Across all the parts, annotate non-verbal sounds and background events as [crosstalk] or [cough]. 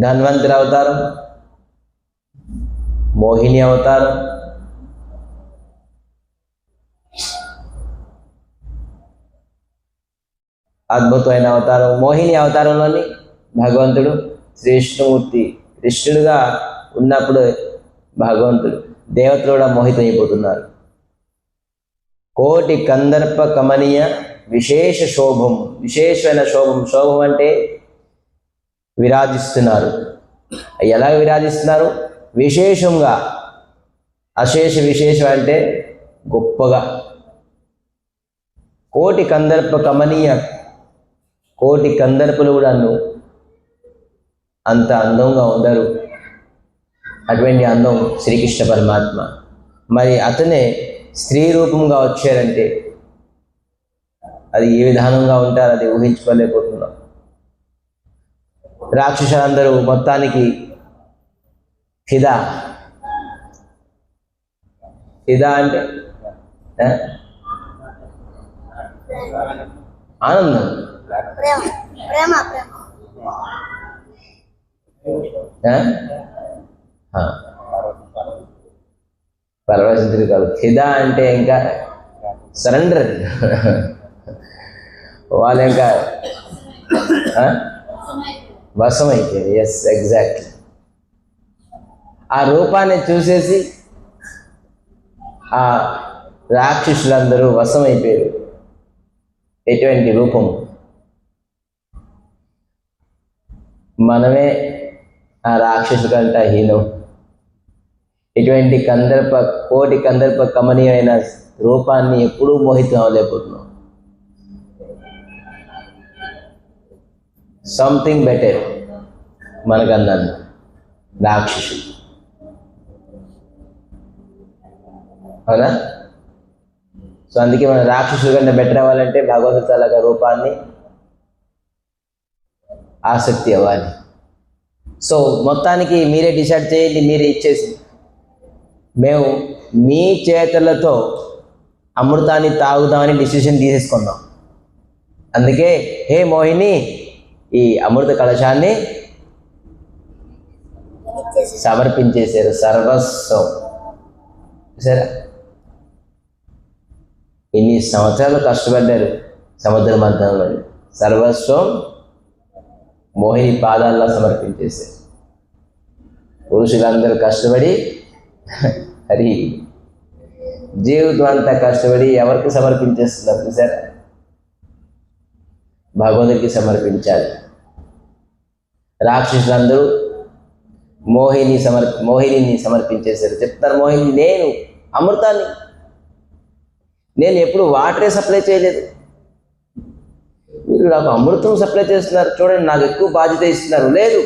ధన్వంతరి అవతారం మోహిని అవతారం అద్భుతమైన అవతారం. మోహిని అవతారంలోని భగవంతుడు శ్రీకృష్ణమూర్తి కృష్ణుడుగా ఉన్నప్పుడు భగవంతుడు దేవతలు కూడా మోహితమైపోతున్నారు కోటి కందర్ప కమనీయ విశేష శోభం విశేషమైన శోభం. శోభం అంటే విరాజిస్తున్నారు. ఎలా విరాజిస్తున్నారు? విశేషంగా అశేష విశేషం అంటే గొప్పగా. కోటి కందర్ప కమనీయ కోటి కందర్పులు కూడాను అంత అందంగా ఉండరు. అటువంటి అందం శ్రీకృష్ణ పరమాత్మ. మరి అతనే స్త్రీ రూపంగా వచ్చారంటే అది ఏ విధానంగా ఉంటారో అది ఊహించుకోలేకపోతున్నాం. రాక్షసులందరూ మొత్తానికి ఫిదా ఫిదా అంటే? ఆనందం. పరవశించుడు కాదు. ఫిదా అంటే ఇంకా సరెండర్. [laughs] వాళ్ళు ఇంకా వశమైపోయింది. ఎస్ ఎగ్జాక్ట్లీ ఆ రూపాన్ని చూసేసి ఆ రాక్షసులందరూ వశమైపోయారు. ఎటువంటి రూపం? మనమే ఆ రాక్షసు కంట హీనం. ఇటువంటి కందర్ప కోటి కందర్ప కమనీయమైన రూపాన్ని ఎప్పుడూ మోహితం అవ్వలేకపోతున్నాం. సంథింగ్ బెటర్ మనకన్నాను రాక్షసు అవునా? సో అందుకే మన రాక్షసుడు కంటే బెటర్ అవ్వాలంటే భగవంతుడి తలక రూపాన్ని ఆసక్తి అవ్వాలి. సో మొత్తానికి మీరే డిసైడ్ చేయండి మీరే ఇచ్చేసి. మేము మీ చేతులతో అమృతాన్ని తాగుదామని డిసిషన్ తీసేసుకున్నాం. అందుకే హే మోహిని ఈ అమృత కలశాన్ని సమర్పించేశారు. సర్వస్వం. సరే ఇన్ని సంవత్సరాలు కష్టపడ్డారు సముద్ర మంత్రంలో సర్వస్వం మోహిని పాదాల్లో సమర్పించేశారు. పురుషులందరూ కష్టపడి హరి జీవితం అంతా కష్టపడి ఎవరికి సమర్పించేస్తున్నారు? చూసారా? భగవంతుడికి సమర్పించాలి. రాక్షసులందరూ మోహిని సమర్ మోహిని సమర్పించేశారు. చెప్తారు మోహిని నేను అమృతాన్ని నేను ఎప్పుడు వాటరే సప్లై చేయలేదు. మీరు నాకు అమృతం సప్లై చేస్తున్నారు. చూడండి నాకు ఎక్కువ బాధ్యత ఇస్తున్నారు. లేదు.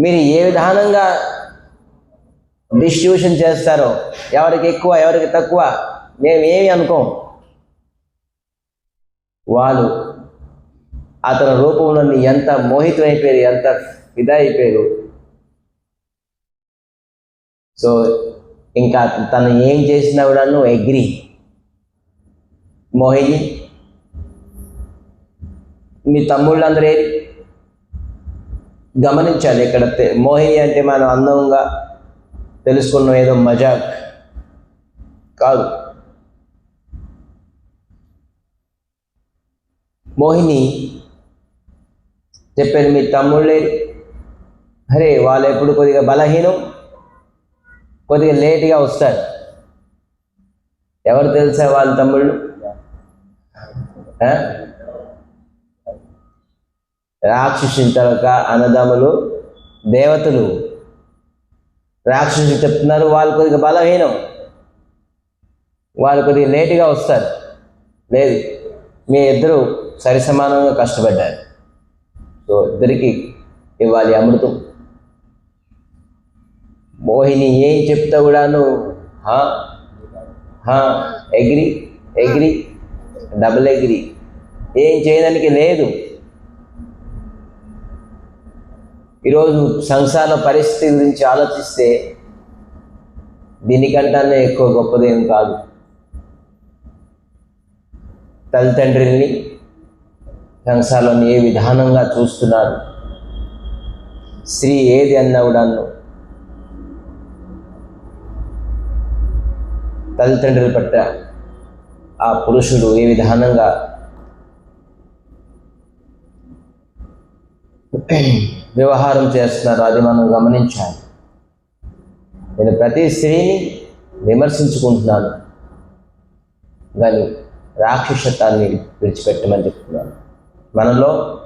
మీరు ఏ విధానంగా డిస్ట్రిబ్యూషన్ చేస్తారో ఎవరికి ఎక్కువ ఎవరికి తక్కువ మేము ఏమి అనుకోం. వాళ్ళు అతని రూపంలో ఎంత మోహితమైపోయారు ఎంత ఇదా అయిపోయారు. సో ఇంకా తను ఏం చేసినా కూడా నువ్వు అగ్రి మోహిని మీ తమ్ముళ్ళందరూ గమనించాలి ఇక్కడ మోహిని అంటే మనం అందంగా తెలుసుకున్న ఏదో మజాక్. కాదు. మోహిని చెప్పాను మీ తమ్ముళ్ళే అరే వాళ్ళు ఎప్పుడు కొద్దిగా బలహీనం కొద్దిగా లేట్గా వస్తారు. ఎవరు తెలుసా వాళ్ళ తమ్ముళ్ళు? ఆ? రాక్షసుని తరక అన్నదమ్ములు దేవతలు. రాక్షసులు చెప్తున్నారు వాళ్ళు కొద్దిగా బలహీనం. వాళ్ళు కొద్దిగా లేటుగా వస్తారు. లేదు. మీ ఇద్దరు సరి సమానంగా కష్టపడ్డారు. సో ఇద్దరికి ఇవ్వాలి అమృతం. మోహిని ఏం చెప్తా కూడాను హా హా ఎగ్రి ఎగ్రి డబుల్ ఎగ్రి. ఏం చేయడానికి లేదు. ఈరోజు సంసార పరిస్థితి గురించి ఆలోచిస్తే దీనికంటే ఎక్కువ గొప్పదేం కాదు. తల్లిదండ్రుల్ని కంసాలను ఏ విధానంగా చూస్తున్నారు? స్త్రీ ఏది అన్నా కూడాను తల్లిదండ్రుల పట్ల ఆ పురుషుడు ఏ విధానంగా వ్యవహారం చేస్తున్నారో అది మనం గమనించాలి. నేను ప్రతి స్త్రీని విమర్శించుకుంటున్నాను. కానీ రాక్షసత్వాన్ని విడిచిపెట్టమని చెప్తున్నాను. మనలో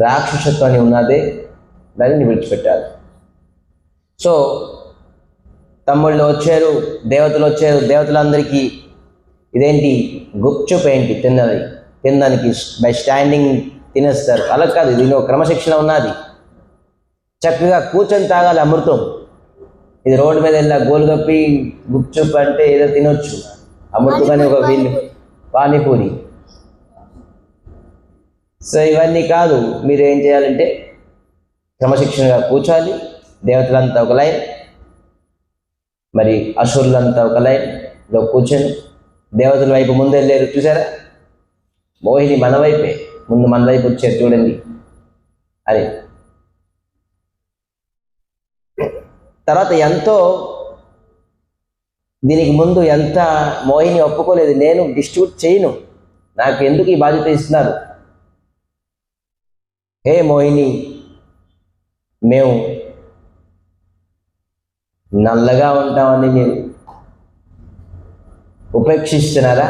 రాక్షసత్వాన్ని ఉన్నదే దానిని విడిచిపెట్టాలి. సో తమ్ముళ్ళు వచ్చారు దేవతలు వచ్చారు దేవతలందరికీ ఇదేంటి గుప్చుప్ ఏంటి తిన్నది. తినడానికి బై స్టాండింగ్ తినేస్తారు. అలా కాదు దీనిలో క్రమశిక్షణ ఉన్నది. చక్కగా కూర్చొని తాగాలి అమృతం. ఇది రోడ్డు మీద వెళ్ళా గోల్గప్పి గుప్చుప్ అంటే ఏదో తినొచ్చు. అమృతం అని ఒక వీళ్ళు పానీపూరి. సో ఇవన్నీ కాదు మీరు ఏం చేయాలంటే క్రమశిక్షణగా కూర్చోాలి దేవతలంతా ఒక లైన్. మరి అసురులంతా ఒక లైన్లో కూర్చొని దేవతల వైపు ముందెళ్ళారు చూసారా? మోహిని మన వైపే. ముందు మన వైపు వచ్చారు చూడండి. అది తర్వాత ఎంతో దీనికి ముందు ఎంత మోహిని ఒప్పుకోలేదు నేను డిస్ట్రిబ్యూట్ చేయను. నాకు ఎందుకు ఈ బాధ్యత ఇస్తున్నారు? హే మోహిని మేము నల్లగా ఉంటామని మీరు ఉపేక్షిస్తున్నారా?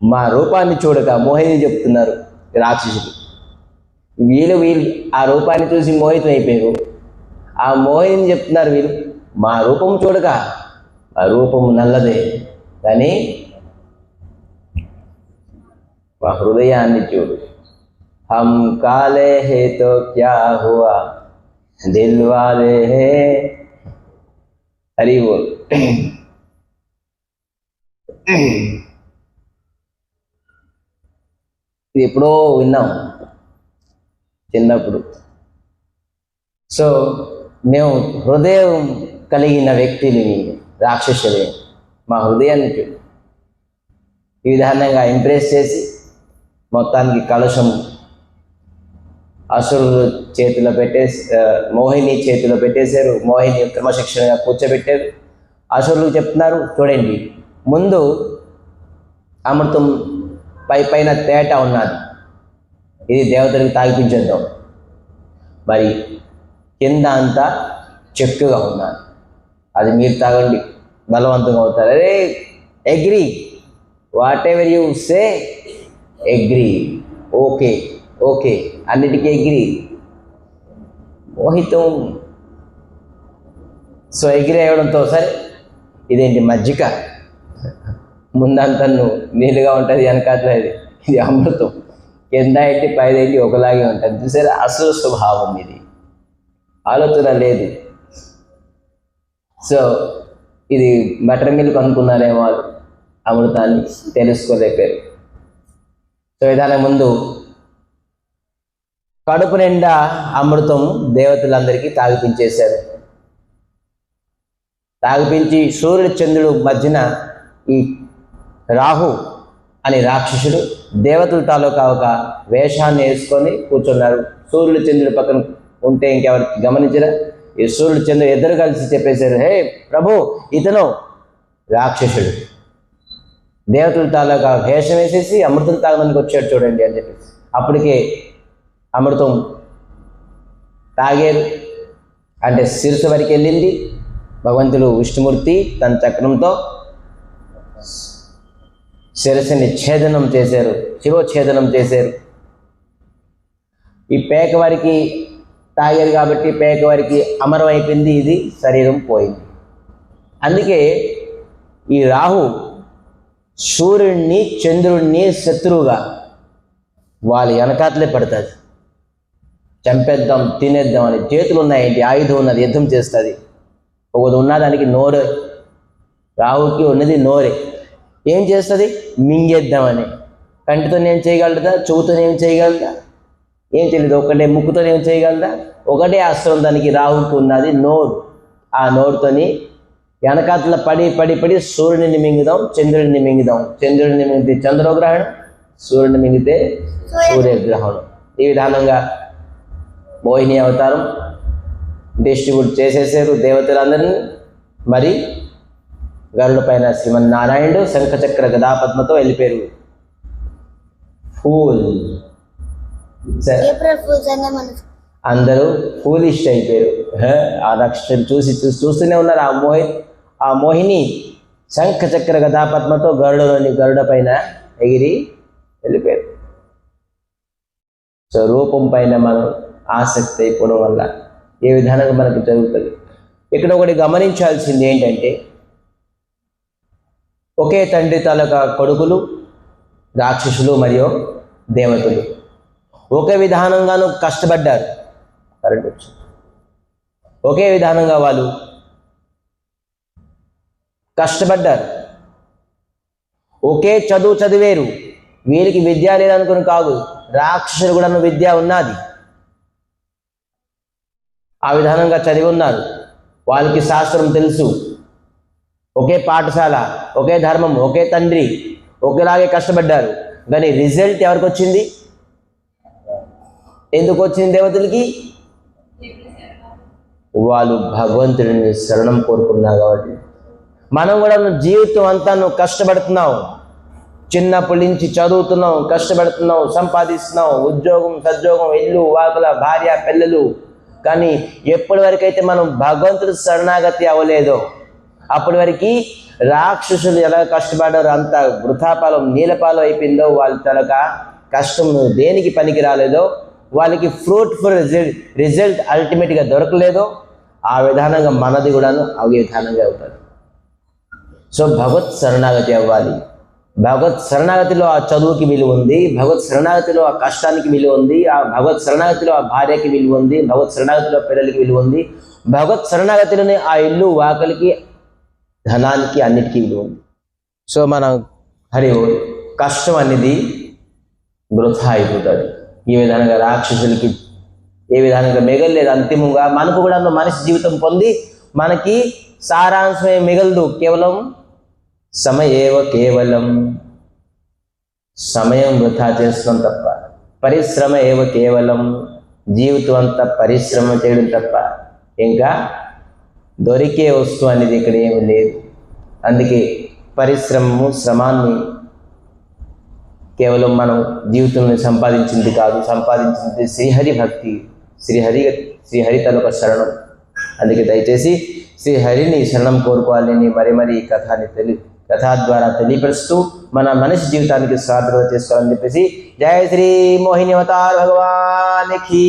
మా రూపాన్ని చూడక మోహిని చెప్తున్నారు రాక్షసుడు వీళ్ళు వీళ్ళు ఆ రూపాన్ని చూసి మోహితం అయిపోయారు ఆ మోహిని చెప్తున్నారు వీళ్ళు. మా రూపం చూడక ఆ రూపం నల్లదే. కానీ మా హృదయాన్ని చూడు. హమ్ కాలే హే తో క్యా హువా? దిల్ వాలే హే. హరి బోల్ ఇది ఎప్పుడో విన్నాం చిన్నప్పుడు. సో మేము హృదయం కలిగిన వ్యక్తిని రాక్షసులే. మా హృదయానికి ఈ విధానంగా ఇంప్రెస్ చేసి మొత్తానికి కలశం అసురులు చేతిలో పెట్టేసి మోహిని చేతిలో పెట్టేశారు. మోహిని క్రమశిక్షణగా కూర్చోబెట్టారు. అసురులు చెప్తున్నారు చూడండి ముందు అమృతం పై పైన తేట ఉన్నది. ఇది దేవతలకు తాగిపించేద్దాం. మరి కింద అంతా చెక్కుగా ఉన్నాను. అది మీరు తాగండి. బలవంతంగా అవుతారు అరే agree whatever you say agree okay okay అన్నిటికీ అగ్రీ మోహితం. సో అగ్రీ అవ్వడంతో సరే ఇదేంటి మజ్జిగ ముందంతా నువ్వు నీళ్ళుగా ఉంటుంది వెనకాతల ఇది. ఇది అమృతం. కింద ఏంటి పైదేంటి ఒకలాగే ఉంటుంది. చూసారా? అసలు స్వభావం ఇది. ఆలోచన లేదు. సో ఇది బటర్ మిల్క్ అనుకున్నారేమో వాళ్ళు అమృతాన్ని తెలుసుకోలేపారు సో విధానం ముందు కడుపు నిండా అమృతం దేవతలందరికీ తాగిపించేశారు. తాగిపించి సూర్యుడు చంద్రుడు మధ్యన ఈ రాహు అనే రాక్షసుడు దేవతల తాలూకా ఒక వేషాన్ని వేసుకొని కూర్చున్నారు. సూర్యుడు చంద్రుడు పక్కన ఉంటే ఇంకెవరు గమనించరా ఈ సూర్యుడు చంద్రుడు ఇద్దరు కలిసి చెప్పేశారు హే ప్రభు ఇతను రాక్షసుడు. దేవతల తాలూకా వేషం వేసేసి అమృతం తాగడానికి వచ్చాడు చూడండి అని చెప్పేసి. అప్పటికే అమృతం తాగారు. అంటే శిరసు వరకు వెళ్ళింది. భగవంతుడు విష్ణుమూర్తి తన చక్రంతో శిరస్సుని ఛేదనం చేశారు శిరోఛేదనం చేశారు. ఈ పేక వారికి తాగారు కాబట్టి పేక వారికి అమరం అయిపోయింది ఇది శరీరం పోయింది. అందుకే ఈ రాహు సూర్యుడిని చంద్రుడిని శత్రువుగా వాళ్ళ వెనకాతలే పడుతుంది. చంపేద్దాం తినేద్దాం అని చేతులు ఉన్నాయండి ఆయుధం ఉన్నది యుద్ధం చేస్తుంది. ఒకటి ఉన్నదానికి నోరు రాహుకి ఉన్నది నోరే. ఏం చేస్తుంది? మింగేద్దామని. కంటితో ఏం చేయగలుగుతా? చెవుతో ఏం చేయగలుగుతా? ఏం తెలియదు ఒకటే ముక్కుతో ఏం చేయగలదా? ఒకటే అస్త్రం దానికి రాహుకి ఉన్నది. నోరు. ఆ నోరుతోని వెనకాతల పడి పడి పడి సూర్యుడిని మింగుదాం చంద్రుడిని మింగుదాం. చంద్రుడిని మింగితే చంద్రగ్రహణం సూర్యుడిని మింగితే సూర్యగ్రహణం. ఈ విధానంగా మోహిని అవతారం డిస్ట్రిబ్యూట్ చేసేసారు దేవతలందరినీ. మరి గరుడ పైన శ్రీమన్నారాయణుడు శంఖచక్ర గదాపద్మతో వెళ్ళిపోయారు. ఫూల్ సరే ఏప్రిల్ ఫూల్స్ అనే మనసు అందరూ ఫూలిష్ అయిపోయారు. హ, ఆ నక్షత్రం చూసి చూసి చూస్తూనే ఉన్నారు ఆ మోహి ఆ మోహిని శంఖ చక్ర గదాపద్మతో గరుడలోని గరుడ పైన ఎగిరి వెళ్ళిపోయారు. సో రూపం పైన మనం ఆసక్తి అయిపోవడం వల్ల ఏ విధానంగా మనకు జరుగుతుంది? ఇక్కడ ఒకటి గమనించాల్సింది ఏంటంటే ఒకే తండ్రి తాలూకా కొడుకులు రాక్షసులు మరియు దేవతలు. ఒకే విధానంగాను కష్టపడ్డారు. కరెంట్ వచ్చింది. ఒకే విధానంగా వాళ్ళు కష్టపడ్డారు. ఒకే చదువు చదివేరు. వీరికి విద్య లేదనుకుని కాదు రాక్షసులు కూడా విద్య ఉన్నది. ఆ విధానంగా చదివి ఉన్నారు. వాళ్ళకి శాస్త్రం తెలుసు. ఒకే పాఠశాల ఒకే ధర్మం ఒకే తండ్రి ఒకేలాగే కష్టపడ్డారు. కానీ రిజల్ట్ ఎవరికి వచ్చింది? ఎందుకు వచ్చింది దేవతలకి? వాళ్ళు భగవంతుడిని శరణం కోరుకున్నారు కాబట్టి. మనం కూడా నువ్వు జీవితం అంతా నువ్వు కష్టపడుతున్నావు. చిన్నప్పటి నుంచి చదువుతున్నావు కష్టపడుతున్నావు సంపాదిస్తున్నావు. ఉద్యోగం సద్యోగం ఇల్లు వాకుల భార్య పిల్లలు. కానీ ఎప్పటి వరకు అయితే మనం భగవంతుడు శరణాగతి అవ్వలేదో అప్పటి వరకు రాక్షసులు ఎలా కష్టపడారో అంత వృథాపాలం నీలపాలం అయిపోయిందో వాళ్ళ తనక కష్టం దేనికి పనికి రాలేదో వాళ్ళకి ఫ్రూట్ఫుల్ రిజల్ట్ రిజల్ట్ అల్టిమేట్గా దొరకలేదో ఆ విధానంగా మనది కూడాను ఆ విధానంగా అవుతుంది. సో భగవత్ శరణాగతి అవ్వాలి. భగవత్ శరణాగతిలో ఆ చదువుకి విలువ ఉంది భగవత్ శరణాగతిలో ఆ కష్టానికి విలువ ఉంది ఆ భగవత్ శరణాగతిలో ఆ భార్యకి విలువ ఉంది భగవత్ శరణాగతిలో పిల్లలకి విలువ ఉంది భగవత్ శరణాగతిలోనే ఆ ఇల్లు వాకలికి ధనానికి అన్నిటికీ విలువ ఉంది. సో మనం హరి కష్టం అనేది వృధా అయిపోతుంది. ఈ విధంగా రాక్షసులకి ఏ విధంగా మిగలలేదు. అంతిమంగా మనకు కూడా మనిషి జీవితం పొంది మనకి సారాంశమే మిగలదు. కేవలం సమయేవ కేవలం సమయం వృధా చేస్తున్నాం తప్ప పరిశ్రమ ఏవ కేవలం జీవితం అంతా పరిశ్రమ చేయడం తప్ప ఇంకా దొరికే వస్తువు అనేది ఇక్కడ ఏమి లేదు. అందుకే పరిశ్రమము శ్రమాన్ని కేవలం మనం జీవితంలో సంపాదించింది కాదు సంపాదించింది శ్రీహరి భక్తి శ్రీహరి శ్రీహరి తలొక శరణం. అందుకే దయచేసి శ్రీహరిని శరణం కోరుకోవాలని మరి మరి ఈ కథని తెలి కథ ద్వారా తెలియపరుస్తూ మన మనిషి జీవితానికి సాధన చేసుకోవాలని చెప్పేసి జయ శ్రీ మోహిని అవతార్ భగవానికి.